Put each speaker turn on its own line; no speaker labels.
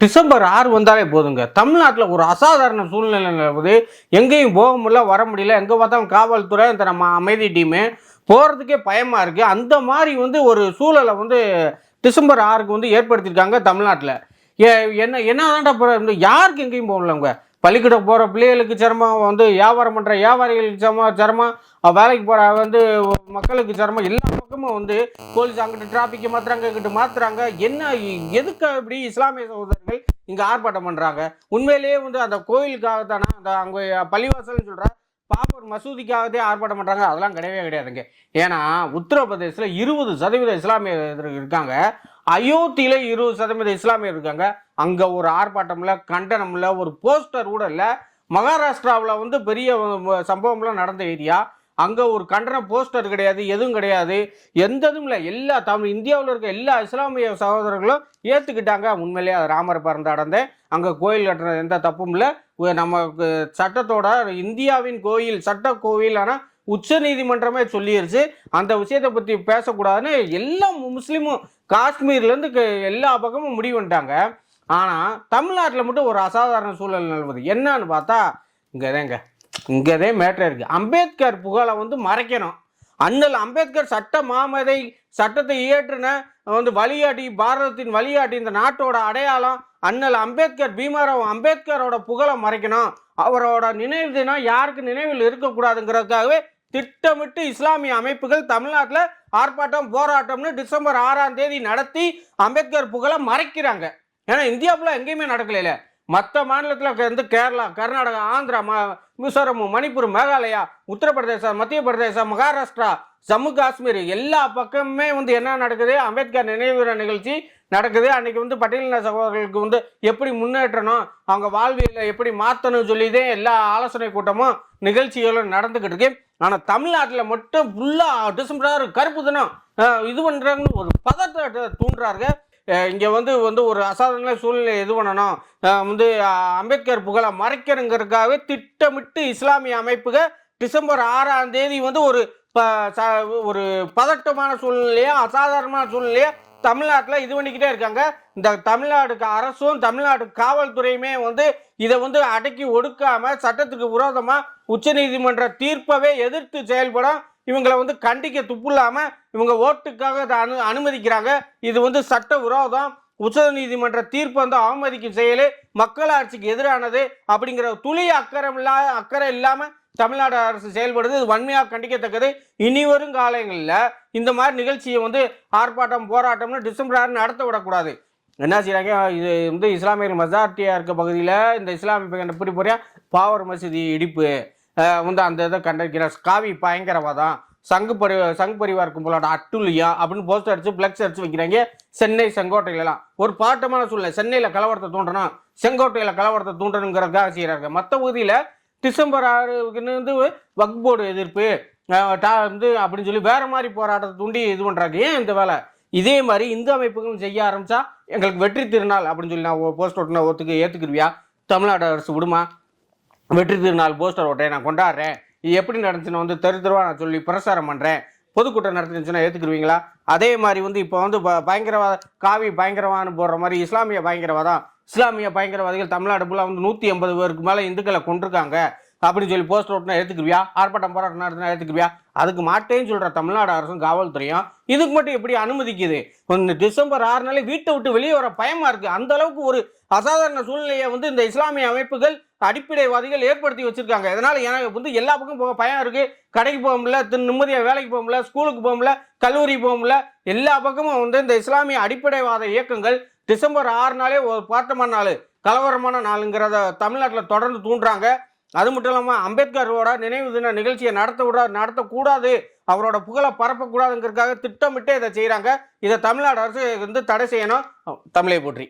December ஆறு வந்தாலே போதுங்க. தமிழ்நாட்டில் ஒரு அசாதாரண சூழ்நிலை நிலவுது எங்கேயும் போக முடியல வர முடியல. எங்கே பார்த்தாலும் காவல்துறை இந்த நம்ம அமைதி டீமு போகிறதுக்கே பயமாக இருக்குது அந்த மாதிரி வந்து ஒரு சூழலை வந்து டிசம்பர் ஆறுக்கு வந்து ஏற்படுத்தியிருக்காங்க தமிழ்நாட்டில். ஏ என்ன என்ன இந்த யாருக்கு எங்கேயும் போகலங்க. பள்ளிக்கூடம் போகிற பிள்ளைகளுக்கு சிரமம் வந்து வியாபாரம் பண்ணுற வியாபாரிகளுக்கு சிரமம் சிரமம். வேலைக்கு போகிற வந்து மக்களுக்கு சிரமம். எல்லா பக்கமும் வந்து போலீஸ் அங்கிட்டு டிராஃபிக்கை மாத்துறாங்க இங்கிட்டு மாத்துறாங்க. என்ன எதுக்கு அப்படி இஸ்லாமிய சகோதரர்கள் இங்கே ஆர்ப்பாட்டம் பண்ணுறாங்க உண்மையிலேயே வந்து அந்த கோயிலுக்காக தானே அந்த அங்கே பள்ளிவாசல்னு சொல்கிற பாபர் மசூதிக்காகவே ஆர்ப்பாட்டம் பண்ணுறாங்க அதெல்லாம் கிடையவே கிடையாதுங்க. ஏன்னா உத்தரப்பிரதேசத்தில் இருபது சதவீத இஸ்லாமியர் இருக்காங்க. அயோத்தியில் இருபது சதவீத இஸ்லாமியர் இருக்காங்க. அங்கே ஒரு ஆர்ப்பாட்டமில் கண்டனம்ல ஒரு போஸ்டர் கூட இல்லை. மகாராஷ்டிராவில் வந்து பெரிய சம்பவம்லாம் நடந்த ஏரியா. அங்கே ஒரு கண்டன போஸ்டர் கிடையாது எதுவும் கிடையாது. எந்த இதுவும் இல்லை. எல்லா தமிழ் இந்தியாவில் இருக்க எல்லா இஸ்லாமிய சகோதரர்களும் ஏற்றுக்கிட்டாங்க உண்மையிலேயே அது ராமர் பிறந்த அடந்தே அங்கே கோயில் கட்டுறது எந்த தப்பும் இல்லை. நம்ம சட்டத்தோட இந்தியாவின் கோயில் சட்ட கோயில் ஆனால் உச்ச நீதிமன்றமே சொல்லிருச்சு. அந்த விஷயத்தை பற்றி பேசக்கூடாதுன்னு எல்லா முஸ்லீமும் காஷ்மீர்லேருந்து எல்லா பக்கமும் முடிவு வந்துட்டாங்க ஆனால் தமிழ்நாட்டில் மட்டும் ஒரு அசாதாரண சூழல் நிலவுது. என்னன்னு பார்த்தா இங்கே தாங்க தான் மேட்ரு இருக்குது அம்பேத்கர் புகழை வந்து மறைக்கணும். அண்ணல் அம்பேத்கர் சட்ட மாமதை சட்டத்தை இயற்றுன வந்து வழிகாட்டி பாரதத்தின் வழிகாட்டி இந்த நாட்டோட அடையாளம் அண்ணல் அம்பேத்கர் பீமாராவ் அம்பேத்கரோட புகழை மறைக்கணும். அவரோட நினைவு தினம் யாருக்கு நினைவில் இருக்கக்கூடாதுங்கிறதுக்காகவே திட்டமிட்டு இஸ்லாமிய அமைப்புகள் தமிழ்நாட்டில் ஆர்ப்பாட்டம் போராட்டம்னு டிசம்பர் ஆறாம் தேதி நடத்தி அம்பேத்கர் புகழை மறைக்கிறாங்க. ஏன்னா இந்தியாவில் எங்கேயுமே நடக்கலையில. மற்ற மாநிலத்தில் வந்து கேரளா கர்நாடகா ஆந்திரா ம மிசோரம் மணிப்பூர் மேகாலயா உத்தரப்பிரதேசம் மத்திய பிரதேசம் மகாராஷ்டிரா ஜம்மு காஷ்மீர் எல்லா பக்கமுமே வந்து என்ன நடக்குது? அம்பேத்கர் நினைவு நிகழ்ச்சி நடக்குது. அன்னைக்கு வந்து பட்டியலின சகோதரர்களுக்கு வந்து எப்படி முன்னேற்றணும் அவங்க வாழ்வியலை எப்படி மாற்றணும் சொல்லிதே எல்லா ஆலோசனை கூட்டமும் நிகழ்ச்சிகளும் நடந்துக்கிட்டு இருக்கு. ஆனால் தமிழ்நாட்டில் மட்டும் ஃபுல்லாக டிசம்பர் கருப்பு தினம் இது பண்ணுறாங்கன்னு ஒரு பதத்தை தூண்டுறாங்க இங்கே வந்து வந்து ஒரு அசாதாரண சூழ்நிலை இது பண்ணணும்? வந்து அம்பேத்கர் புகழை மறைக்கிறங்கிறதுக்காகவே திட்டமிட்டு இஸ்லாமிய அமைப்புகள் டிசம்பர் ஆறாம் தேதி வந்து ஒரு ப- ச- ஒரு பதட்டமான சூழ்நிலையா அசாதாரணமான சூழ்நிலையா தமிழ்நாட்டில் இது பண்ணிக்கிட்டே இருக்காங்க. இந்த தமிழ்நாடுக்கு அரசும் தமிழ்நாடு காவல்துறையுமே வந்து இதை வந்து அடக்கி ஒடுக்காமல் சட்டத்துக்கு விரோதமாக உச்சநீதிமன்ற தீர்ப்பவே எதிர்த்து செயல்படும் இவங்களை வந்து கண்டிக்க துப்புலாம இவங்க ஓட்டுக்காக அனு அனுமதிக்கிறாங்க. இது வந்து சட்ட விரோதம். உச்சநீதிமன்ற தீர்ப்பு வந்து அவமதிக்கும் செயல் மக்களாட்சிக்கு எதிரானது அப்படிங்கிற துளி அக்கறை இல்லா அக்கறை இல்லாமல் தமிழ்நாடு அரசு செயல்படுது. இது வன்மையாக கண்டிக்கத்தக்கது. இனி வரும் காலங்களில் இந்த மாதிரி நிகழ்ச்சியை வந்து ஆர்ப்பாட்டம் போராட்டம்னு டிசம்பர் ஆறு நடத்த விடக்கூடாது. என்ன செய்கிறாங்க இது வந்து இஸ்லாமியர்கள் மெஜாரிட்டியாக இருக்க பகுதியில் இந்த இஸ்லாமிய எப்படி பாவர் மசூதி இடிப்பு. வந்து அந்த இதை கண்டிக்கிறார் காவி பயங்கரவாதம் சங்கு பரி சங்கு பரிவார் கும்பலோட அட்டுலியா அப்படின்னு போஸ்டர் அடிச்சு பிளக்ஸ் அடிச்சு வைக்கிறாங்க. சென்னை செங்கோட்டையிலலாம். ஒரு பாட்டமான சூழ்நிலை. சென்னையில் கலவரத்தை தூண்டணும். செங்கோட்டையில் கலவரத்தை தூண்டணுங்கிறதுக்காக செய்கிறாங்க மற்ற பகுதியில் டிசம்பர் ஆறுக்குன்னு வந்து வக் போர்டு எதிர்ப்பு. டா- வந்து அப்படின்னு சொல்லி வேற மாதிரி போராட்டத்தை தூண்டி இது பண்ணுறாங்க ஏன் இந்த வேலை? இதே மாதிரி இந்து அமைப்புகளும் செய்ய ஆரம்பிச்சா எங்களுக்கு வெற்றி திருநாள் அப்படின்னு சொல்லி நான் போஸ்ட் ஓட்டுன ஒத்துக்கு ஏற்றுக்குருவியா தமிழ்நாடு அரசு விடுமா? வெற்றி திருநாள் போஸ்டர் ஓட்டை நான் கொண்டாடுறேன். இது எப்படி நடந்துச்சுன்னு வந்து தெரு தெருவாக நான் சொல்லி பிரசாரம் பண்ணுறேன் பொதுக்கூட்டம் நடந்துச்சுன்னா ஏற்றுக்குருவீங்களா அதே மாதிரி வந்து இப்போ வந்து ப- பயங்கரவாத காவி பயங்கரவாதம் போடுற மாதிரி இஸ்லாமிய பயங்கரவாதம். இஸ்லாமிய பயங்கரவாதிகள் தமிழ்நாடு ஃபுல்லாக வந்து நூற்றி எண்பது பேருக்கு மேலே இந்துக்களை கொண்டிருக்காங்க அப்படின்னு சொல்லி போஸ்டர் ஓட்டுனா எடுத்துக்குவியா ஆர்ப்பாட்டம் போராட்டம் நடத்தினா எடுத்துக்குவியா அதுக்கு மாட்டேன்னு சொல்கிற தமிழ்நாடு அரசும் காவல்துறையும் இதுக்கு மட்டும் எப்படி அனுமதிக்குது? இந்த டிசம்பர் ஆறு நாளே வீட்டை விட்டு வெளியே வர பயமாக இருக்குது அந்த அளவுக்கு ஒரு அசாதாரண சூழ்நிலையை வந்து இந்த இஸ்லாமிய அமைப்புகள் அடிப்படைவாதிகள் ஏற்படுத்தி வச்சிருக்காங்க. இதனால் எனக்கு வந்து எல்லா பக்கம் போக பயம் இருக்குது கடைக்கு போக முடியல தின் நிம்மதியாக வேலைக்கு போக முடியல ஸ்கூலுக்கு போக முடியல கல்லூரி போக முடியல எல்லா பக்கமும் வந்து இந்த இஸ்லாமிய அடிப்படைவாத இயக்கங்கள் டிசம்பர் ஆறு நாளே ஒரு பாட்டமான நாள் கலவரமான நாளுங்கிறத தமிழ்நாட்டில் தொடர்ந்து தூண்டுறாங்க. அது மட்டும் இல்லாமல் அம்பேத்கரோட நினைவு தின நிகழ்ச்சியை நடத்த விட நடத்தக்கூடாது. அவரோட புகழை பரப்பக்கூடாதுங்கிறதுக்காக திட்டமிட்டே இதை செய்கிறாங்க இதை தமிழ்நாடு அரசு வந்து தடை செய்யணும். தமிழை போற்றி.